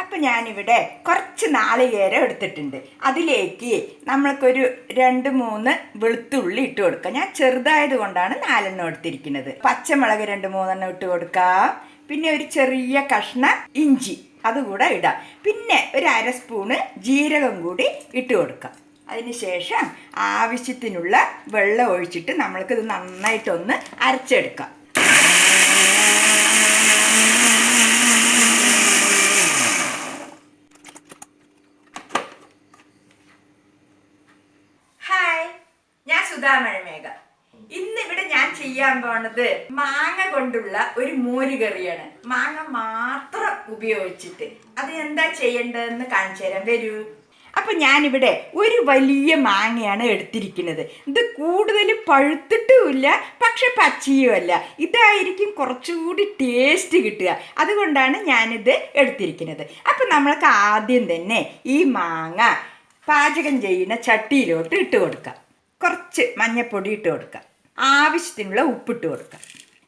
അപ്പം ഞാനിവിടെ കുറച്ച് നാളികേരം എടുത്തിട്ടുണ്ട്. അതിലേക്ക് നമ്മൾക്കൊരു രണ്ട് മൂന്ന് വെളുത്തുള്ളി ഇട്ട് കൊടുക്കാം. ഞാൻ ചെറുതായത് കൊണ്ടാണ് നാലെണ്ണം എടുത്തിരിക്കുന്നത്. പച്ചമുളക് രണ്ട് മൂന്നെണ്ണം ഇട്ട് കൊടുക്കാം. പിന്നെ ഒരു ചെറിയ കഷ്ണം ഇഞ്ചി അതുകൂടെ ഇടാം. പിന്നെ ഒരു അര സ്പൂണ് ജീരകം കൂടി ഇട്ട് കൊടുക്കാം. അതിനുശേഷം ആവശ്യത്തിനുള്ള വെള്ളം ഒഴിച്ചിട്ട് നമ്മൾക്കിത് നന്നായിട്ടൊന്ന് അരച്ചെടുക്കാം. ഞാൻ സുധാമഴമേഘ ഇന്ന് ഇവിടെ ഞാൻ ചെയ്യാൻ പോണത് മാങ്ങ കൊണ്ടുള്ള ഒരു മോരുകറിയാണ്. മാങ്ങ മാത്രം ഉപയോഗിച്ചിട്ട്. അത് എന്താ ചെയ്യേണ്ടതെന്ന് കാണിച്ചു തരാം. വരൂ. അപ്പൊ ഞാനിവിടെ ഒരു വലിയ മാങ്ങയാണ് എടുത്തിരിക്കുന്നത്. ഇത് കൂടുതൽ പഴുത്തിട്ടുമില്ല പക്ഷെ പച്ചയുമല്ല ഇതായിരിക്കും കുറച്ചുകൂടി ടേസ്റ്റ് കിട്ടുക. അതുകൊണ്ടാണ് ഞാനിത് എടുത്തിരിക്കുന്നത്. അപ്പൊ നമ്മൾക്ക് ആദ്യം തന്നെ ഈ മാങ്ങ പാചകം ചെയ്യുന്ന ചട്ടിയിലോട്ട് ഇട്ട് കൊടുക്കാം. കുറച്ച് മഞ്ഞപ്പൊടി ഇട്ട് കൊടുക്കുക. ആവശ്യത്തിനുള്ള ഉപ്പിട്ട് കൊടുക്കുക.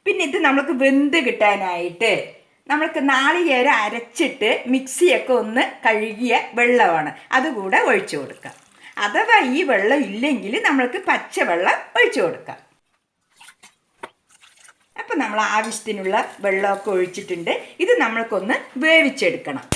പിന്നെ ഇത് നമ്മൾക്ക് വെന്ത് കിട്ടാനായിട്ട് നമ്മൾക്ക് നാളികേരം അരച്ചിട്ട് മിക്സിയൊക്കെ ഒന്ന് കഴുകിയ വെള്ളമാണ്. അതുകൂടെ ഒഴിച്ചു കൊടുക്കുക. അഥവാ ഈ വെള്ളം ഇല്ലെങ്കിൽ നമ്മൾക്ക് പച്ചവെള്ളം ഒഴിച്ചു കൊടുക്കാം അപ്പം നമ്മൾ ആവശ്യത്തിനുള്ള വെള്ളമൊക്കെ ഒഴിച്ചിട്ടുണ്ട്. ഇത് നമ്മൾക്കൊന്ന് വേവിച്ചെടുക്കണം.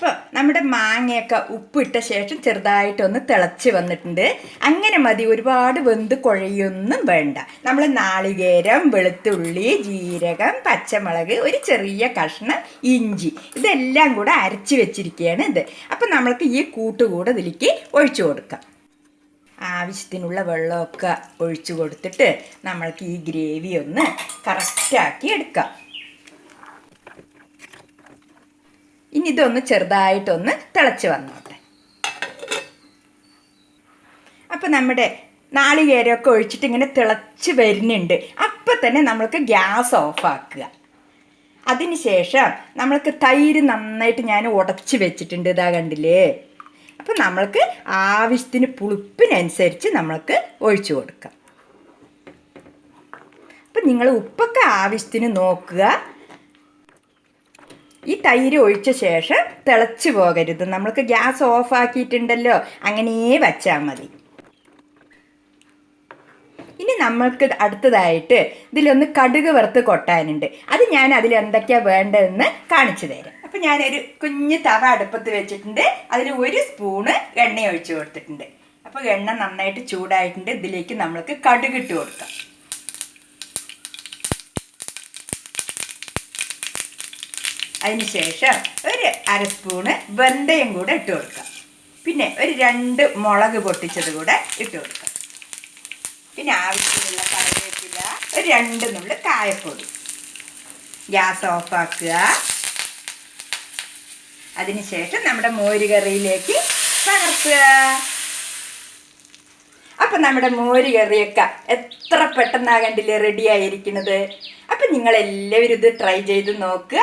അപ്പോൾ നമ്മുടെ മാങ്ങയൊക്കെ ഉപ്പിട്ട ശേഷം ചെറുതായിട്ടൊന്ന് തിളച്ച് വന്നിട്ടുണ്ട്. അങ്ങനെ മതി ഒരുപാട് വെന്ത് കുഴയൊന്നും വേണ്ട. നമ്മൾ നാളികേരം വെളുത്തുള്ളി ജീരകം പച്ചമുളക് ഒരു ചെറിയ കഷ്ണം ഇഞ്ചി ഇതെല്ലാം കൂടെ അരച്ച് വെച്ചിരിക്കുകയാണ് ഇത്. അപ്പം നമ്മൾക്ക് ഈ കൂട്ടുകൂടെ ഇതിലേക്ക് ഒഴിച്ചു കൊടുക്കാം. ആവശ്യത്തിനുള്ള വെള്ളമൊക്കെ ഒഴിച്ചു കൊടുത്തിട്ട് നമ്മൾക്ക് ഈ ഗ്രേവി ഒന്ന് കറക്റ്റാക്കി എടുക്കാം. ഇനി ഇതൊന്ന് ചെറുതായിട്ടൊന്ന് തിളച്ച് വന്നോട്ടെ. അപ്പം നമ്മുടെ നാളികേരമൊക്കെ ഒഴിച്ചിട്ട് ഇങ്ങനെ തിളച്ച് വരുന്നുണ്ട്. അപ്പം തന്നെ നമ്മൾക്ക് ഗ്യാസ് ഓഫാക്കുക. അതിനുശേഷം നമ്മൾക്ക് തൈര് നന്നായിട്ട് ഞാൻ ഉടച്ച് വെച്ചിട്ടുണ്ട് ഇതാ കണ്ടില്ലേ? അപ്പം നമ്മൾക്ക് ആവശ്യത്തിന് പുളിപ്പിനനുസരിച്ച് നമ്മൾക്ക് ഒഴിച്ചു കൊടുക്കാം. അപ്പം നിങ്ങൾ ഉപ്പൊക്കെ ആവശ്യത്തിന് നോക്കുക. ഈ തൈര് ഒഴിച്ച ശേഷം തിളച്ച് പോകരുത്. നമ്മൾക്ക് ഗ്യാസ് ഓഫ് ആക്കിയിട്ടുണ്ടല്ലോ അങ്ങനെ വച്ചാൽ മതി. ഇനി നമ്മൾക്ക് അടുത്തതായിട്ട് ഇതിലൊന്ന് കടുക് വറുത്ത് കൊട്ടാനുണ്ട്. അത് ഞാൻ അതിൽ എന്തൊക്കെയാണ് വേണ്ടതെന്ന് കാണിച്ചു തരാം. അപ്പം ഞാനൊരു കുഞ്ഞ് തവ അടുപ്പത്ത് വെച്ചിട്ടുണ്ട്. അതിൽ ഒരു സ്പൂണ് എണ്ണ ഒഴിച്ചു കൊടുത്തിട്ടുണ്ട്. അപ്പോൾ എണ്ണ നന്നായിട്ട് ചൂടായിട്ടുണ്ട്. ഇതിലേക്ക് നമ്മൾക്ക് കടുകിട്ട് കൊടുക്കാം. അതിന് ശേഷം ഒരു അര സ്പൂണ് വെന്തയും കൂടെ ഇട്ട് കൊടുക്കാം. പിന്നെ ഒരു രണ്ട് മുളക് പൊട്ടിച്ചത് കൂടെ ഇട്ട് കൊടുക്കാം. പിന്നെ ആവശ്യമുള്ള കറിവേപ്പില ഒരു രണ്ട് നുള്ളി കായപ്പൊടി. ഗ്യാസ് ഓഫാക്കുക. അതിനുശേഷം നമ്മുടെ മോര് കറിയിലേക്ക് പകർത്തുക അപ്പൊ നമ്മുടെ മോര് കറിയൊക്കെ എത്ര പെട്ടെന്നാകണ്ടില്ലേ റെഡി ആയിരിക്കുന്നത് അപ്പൊ നിങ്ങൾ എല്ലാവരും ഇത് ട്രൈ ചെയ്ത് നോക്കുക.